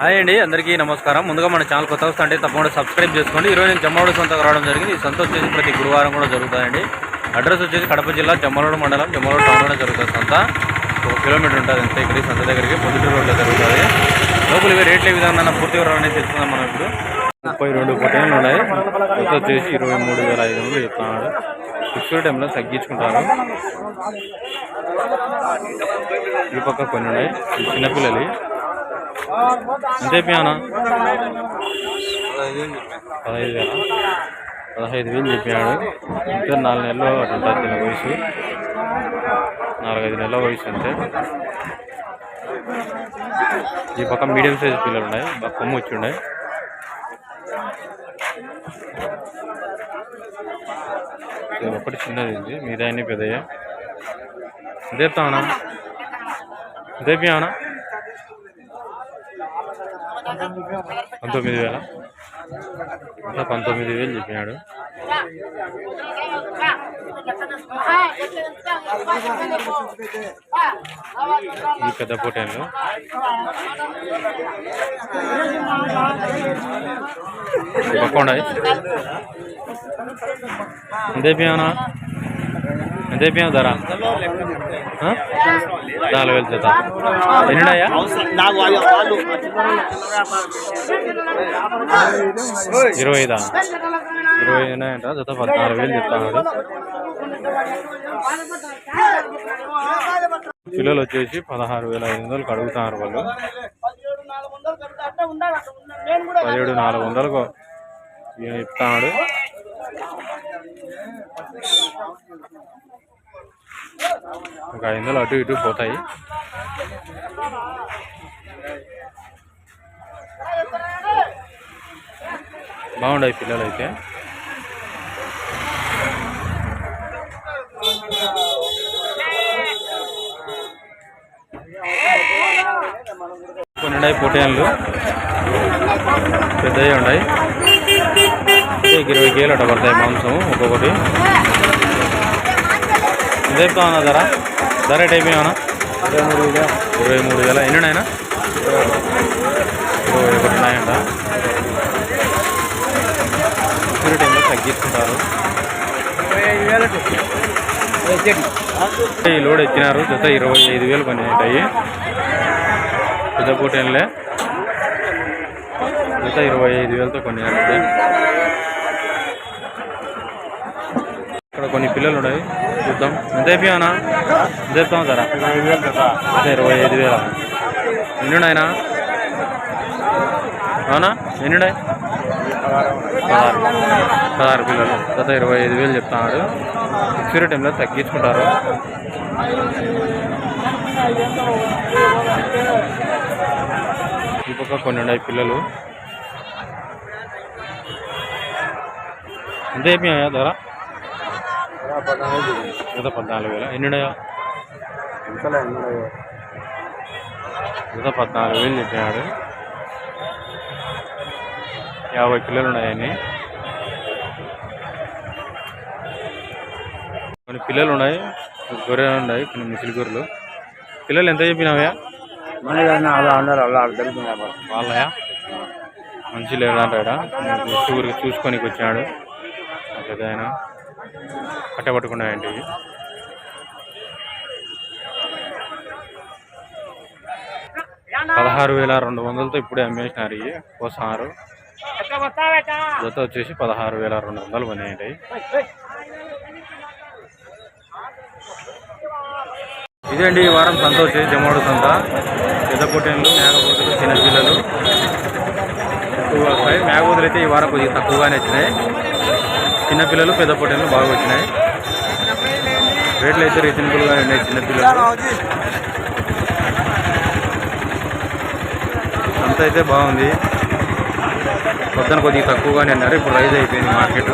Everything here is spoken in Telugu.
హాయ్ అండి అందరికీ నమస్కారం. ముందుగా మన ఛానల్ కొత్త వస్తా అంటే తప్పకుండా సబ్స్క్రైబ్ చేసుకోండి. ఈరోజు నేను జమ్మోడు సొంతకు రావడం జరిగింది. ఈ సంత వచ్చేసి ప్రతి గురువారం కూడా జరుగుతుందండి అడ్రస్ వచ్చేసి కడప జిల్లా జమ్మలోడు మండలం జమ్మలోడు టౌన్లోనే జరుగుతుంది సంత. ఒక కిలోమీటర్ ఉంటుంది అంతే ఇక్కడ సంత దగ్గరికి. పొద్దుటూరు రోడ్లో జరుగుతుంది. లోపల ఇవి రేట్లు ఏ విధంగా పూర్తి వివరాలు అనేది తెలుసుకుందాం మనం ఇప్పుడు. ముప్పై రెండు పొట్టేళ్ళు ఉన్నాయి. కొత్త వచ్చేసి ఇరవై మూడు వేల ఐదు వందలు చెప్తున్నాడు ఫిక్స్డ్ టైంలో తగ్గించుకుంటారు. ఈ పక్క కొన్ని ఉన్నాయి. చిన్నపిల్లలు. అంతే పియానా పదహైదు వేల పదహైదు వేలు చెప్పాడు ఇంకా నాలుగు నెలలు అటు వయసు నాలుగైదు నెలల వయసు అంతే. ఈ పక్క మీడియం సైజ్ పిల్లలు ఉన్నాయి. బాగా కొమ్ము వచ్చి ఉన్నాయి ఒకటి చిన్నది ఉంది మీద అన్ని పెద్దయ్యా. ఎంత చెప్తామన్నా ఎంత పంతొమ్మిది వేల. ఇంకా పంతొమ్మిది వేలు చెప్పినాడు. ఈ పెద్ద పోటీలు. పక్క ఉన్నాయి అయిపోయానా ధర? నాలుగు వేలు జత. ఎన్నినాయా ఇరవై ఐదా ఇరవై ఉన్నాయంట జత పద్నాలుగు వేలు చెప్తాడు పిల్లలు వచ్చేసి పదహారు వేల ఐదు వందలకు అడుగుతున్నారు వాళ్ళు. పదిహేడు నాలుగు వందలకు చెప్తాడు ఒక ఐదు వందలు అటు ఇటు పోతాయి బాగుండాయి పిల్లలు అయితే కొన్ని ఉన్నాయి పొటేన్లు పెద్దవి ఉన్నాయి ఇరవై కేలు అట్ట పడతాయి మాంసం ఒక్కొక్కటి ఇదే ఉన్నా ధర? ధర టైప్ ఏమైనా ఇరవై మూడు వేల. ఎన్ని ఉన్నాయన్నా ఇరవై ఒకటి ఉన్నాయంట. టైంలో తగ్గిస్తుంటారు ఈ లోడ్ ఎక్కినారు. జత ఇరవై ఐదు వేలు పని ఉంటాయి పెద్ద పూటేళ్ళే జత ఇరవై ఐదు వేలతో కొన్ని ఇక్కడ కొన్ని పిల్లలు ఉన్నాయి. చూద్దాం. ఎంత అయిపోయానా ఎంత చెప్తాం ధర అదే ఇరవై ఐదు వేల. ఎన్ని అవునా? ఎన్ని పదహారు. పదహారు పిల్లలు. గత ఇరవై ఐదు వేలు చెప్తున్నాడు. ఫిక్స్డ్ టైంలో తగ్గించుకుంటారు. ఈ పక్క కొన్ని ఉన్నాయి పిల్లలు. ఎంత అయిపోయాయా ధర గత పద్నాలుగు వేల. ఎన్ని గత పద్నాలుగు వేలు చెప్పాడు యాభై కిలోలు ఉన్నాయని కొన్ని పిల్లలు ఉన్నాయి గొర్రెలు ఉన్నాయి కొన్ని ముసలి గొర్రెలు. పిల్లలు ఎంత చెప్పినావా అలా అన్నారు? అలా తెలుగుతున్నారు వాళ్ళయా? మంచి లేదంటాడా చూసుకొని వచ్చాడు పెద్ద ఆయన. కట్టబట్టుకున్నాయండి ఇవి. పదహారు వేల రెండు వందలతో ఇప్పుడే అమ్మేసినారు ఇవి. కోసారు జత వచ్చేసి పదహారు వేల రెండు వందలు పడినాయండి. ఇదండి ఈ వారం సంత వచ్చేసి జమోడు సంత. పెద్ద పొట్టేళ్ళు మేకపోతులు చిన్న పిల్లలు. ఎక్కువగా వస్తాయి. మేకపోతులు అయితే ఈ వారం కొద్దిగా తక్కువగానే వచ్చినాయి. చిన్న పిల్లలు పెద్ద పొట్టేళ్ళు బాగా వచ్చినాయి. రేట్లు అయితే రీజనబుల్గా ఉన్నాయి చిన్న పిల్లలు. అయితే బాగుంది. పొద్దున కొద్దిగా తక్కువగానే అన్నారు. ఇప్పుడు రైజ్ అయిపోయింది మార్కెట్.